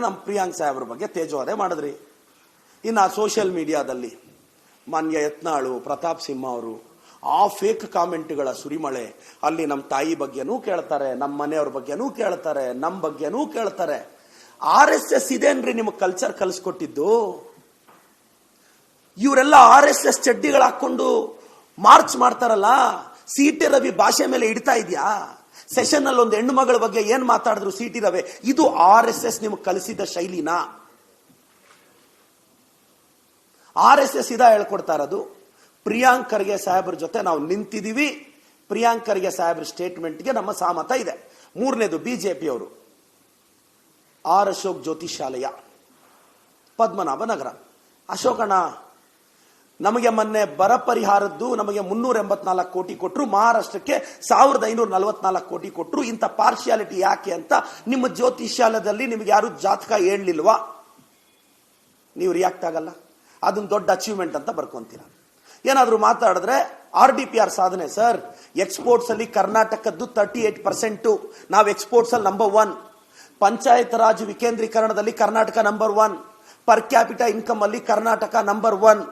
ನಮ್ಮ ಪ್ರಿಯಾಂಕ್ ಸಾಹೇಬ್ರ ಬಗ್ಗೆ ತೇಜೋವಧೆ ಮಾಡಿದ್ರಿ. ಇನ್ನು ಆ ಸೋಷಿಯಲ್ ಮೀಡಿಯಾದಲ್ಲಿ ಮಾನ್ಯ ಯತ್ನಾಳು, ಪ್ರತಾಪ್ ಸಿಂಹ ಅವರು, ಆ ಫೇಕ್ ಕಾಮೆಂಟ್ಗಳ ಸುರಿಮಳೆ, ಅಲ್ಲಿ ನಮ್ಮ ತಾಯಿ ಬಗ್ಗೆನೂ ಕೇಳ್ತಾರೆ ನಮ್ಮ ಮನೆಯವ್ರ ಬಗ್ಗೆನೂ ಕೇಳ್ತಾರೆ ನಮ್ಮ ಬಗ್ಗೆನೂ ಕೇಳ್ತಾರೆ. ಆರ್ ಎಸ್ ಎಸ್ ಇದೇನ್ರಿ ನಿಮಗೆ ಕಲ್ಚರ್ ಕಲಿಸ್ಕೊಟ್ಟಿದ್ದು? ಇವರೆಲ್ಲ ಆರ್ ಎಸ್ ಎಸ್ ಚಡ್ಡಿಗಳು ಹಾಕೊಂಡು ಮಾರ್ಚ್ ಮಾಡ್ತಾರಲ್ಲ ಸಿ ಟಿ ರವಿ ಭಾಷೆ ಮೇಲೆ ಇಡ್ತಾ ಇದೆಯಾ? ಸೆಷನ್ ಅಲ್ಲಿ ಒಂದು ಹೆಣ್ಣು ಮಗಳ ಬಗ್ಗೆ ಏನ್ ಮಾತಾಡಿದ್ರು ಸೀಟ್ ಇದಾವೆ. ಇದು ಆರ್ ಎಸ್ ಎಸ್ ನಿಮಗೆ ಕಲಿಸಿದ ಶೈಲಿನಾ? ಆರ್ ಎಸ್ ಎಸ್ ಇದ ಹೇಳ್ಕೊಡ್ತಾ ಇರೋದು? ಪ್ರಿಯಾಂಕ್ ಸಾಹೇಬ್ರ ಜೊತೆ ನಾವು ನಿಂತಿದ್ದೀವಿ ಪ್ರಿಯಾಂಕ್ ಖರ್ಗೆ ಸಾಹೇಬ್ರ ಸ್ಟೇಟ್ಮೆಂಟ್ಗೆ ನಮ್ಮ ಸಹಮತ ಇದೆ. ಮೂರನೇದು ಬಿಜೆಪಿ ಅವರು ಆರ್ ಅಶೋಕ್ ಜ್ಯೋತಿಷಾಲಯ ಪದ್ಮನಾಭ ನಗರ ಅಶೋಕಣ್ಣ ನಮಗೆ ಮೊನ್ನೆ ಬರ ಪರಿಹಾರದ್ದು ನಮಗೆ ಮುನ್ನೂರ ಎಂಬತ್ನಾಲ್ಕು ಕೋಟಿ ಕೊಟ್ಟರು ಮಹಾರಾಷ್ಟ್ರಕ್ಕೆ ಸಾವಿರದ ಐನೂರ ನಲವತ್ನಾಲ್ಕು ಕೋಟಿ ಕೊಟ್ಟರು ಇಂಥ ಪಾರ್ಶಿಯಾಲಿಟಿ ಯಾಕೆ ಅಂತ ನಿಮ್ಮ ಜ್ಯೋತಿಷ್ಯಾಲಯದಲ್ಲಿ ನಿಮಗೆ ಯಾರು ಜಾತಕ ಹೇಳಲಿಲ್ವಾ? ನೀವು ರಿಯಾಕ್ಟ್ ಆಗಲ್ಲ. ಅದೊಂದು ದೊಡ್ಡ ಅಚೀವ್ಮೆಂಟ್ ಅಂತ ಬರ್ಕೊಂತೀರ. ಏನಾದರೂ ಮಾತಾಡಿದ್ರೆ ಆರ್ ಡಿ ಪಿ ಆರ್ ಸಾಧನೆ ಸರ್. ಎಕ್ಸ್ಪೋರ್ಟ್ಸ್ ಅಲ್ಲಿ ಕರ್ನಾಟಕದ್ದು ತರ್ಟಿ ಏಟ್ ಪರ್ಸೆಂಟು ನಾವು ಎಕ್ಸ್ಪೋರ್ಟ್ಸ್ ಅಲ್ಲಿ number one panchayat Raj ವಿಕೇಂದ್ರೀಕರಣದಲ್ಲಿ Karnataka number one per capita income ಅಲ್ಲಿ ಕರ್ನಾಟಕ ನಂಬರ್ ಒನ್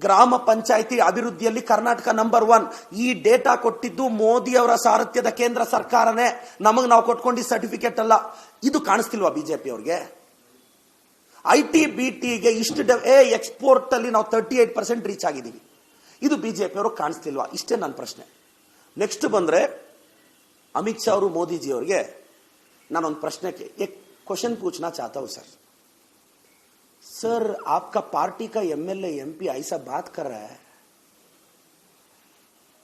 ಗ್ರಾಮ ಪಂಚಾಯಿತಿ ಅಭಿವೃದ್ಧಿಯಲ್ಲಿ ಕರ್ನಾಟಕ ನಂಬರ್ ಒನ್ ಈ ಡೇಟಾ ಕೊಟ್ಟಿದ್ದು ಮೋದಿ ಅವರ ಸಾರಥ್ಯದ ಕೇಂದ್ರ ಸರ್ಕಾರನೇ. ನಮಗೆ ನಾವು ಕೊಟ್ಕೊಂಡು ಸರ್ಟಿಫಿಕೇಟ್ ಅಲ್ಲ. ಇದು ಕಾಣಿಸ್ತಿಲ್ವಾ ಬಿಜೆಪಿ ಅವ್ರಿಗೆ? ಐ ಟಿ ಬಿ ಟಿಗೆ ಇಷ್ಟು ಎ ಎಕ್ಸ್ಪೋರ್ಟ್ ಅಲ್ಲಿ ನಾವು ತರ್ಟಿ ಏಟ್ ಪರ್ಸೆಂಟ್ ರೀಚ್ ಆಗಿದ್ದೀವಿ ಇದು ಬಿಜೆಪಿ ಅವರು ಕಾಣಿಸ್ತಿಲ್ವಾ? ಇಷ್ಟೇ ನನ್ನ ಪ್ರಶ್ನೆ. ನೆಕ್ಸ್ಟ್ ಬಂದರೆ, ಅಮಿತ್ ಶಾ ಅವರು ಮೋದಿಜಿ ಅವರಿಗೆ ನಾನೊಂದು ಪ್ರಶ್ನೆ ಕ್ವಶನ್ ಪೂಚ್ನಾ ಚಾತವು ಸರ್. सर सर आपका पार्टी का एमएलए एमपी ऐसा बात कर रहा है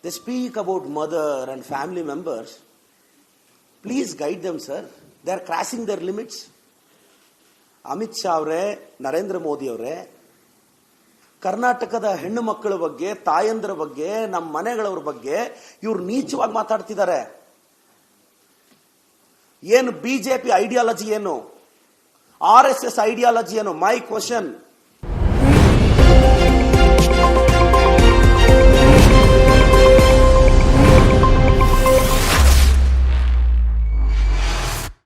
they speak about mother and family members please guide them sir they are crossing their limits Amit Shah ಅವರೇ ನರೇಂದ್ರ ಮೋದಿ ಅವರೇ ಕರ್ನಾಟಕದ ಹೆಣ್ಣು ಮಕ್ಕಳ ಬಗ್ಗೆ ತಾಯಂದ್ರ ಬಗ್ಗೆ ನಮ್ಮ ಮನೆಗಳವ್ರ ಬಗ್ಗೆ ಇವ್ರು ನೀಚವಾಗಿ ಮಾತಾಡ್ತಿದ್ದಾರೆ ಏನು ಬಿಜೆಪಿ ಐಡಿಯಾಲಜಿ ಏನು ಆರ್ ಎಸ್ ಎಸ್ ಐಡಿಯಾಲಜಿ ಏನು ಮೈ ಕ್ವಶನ್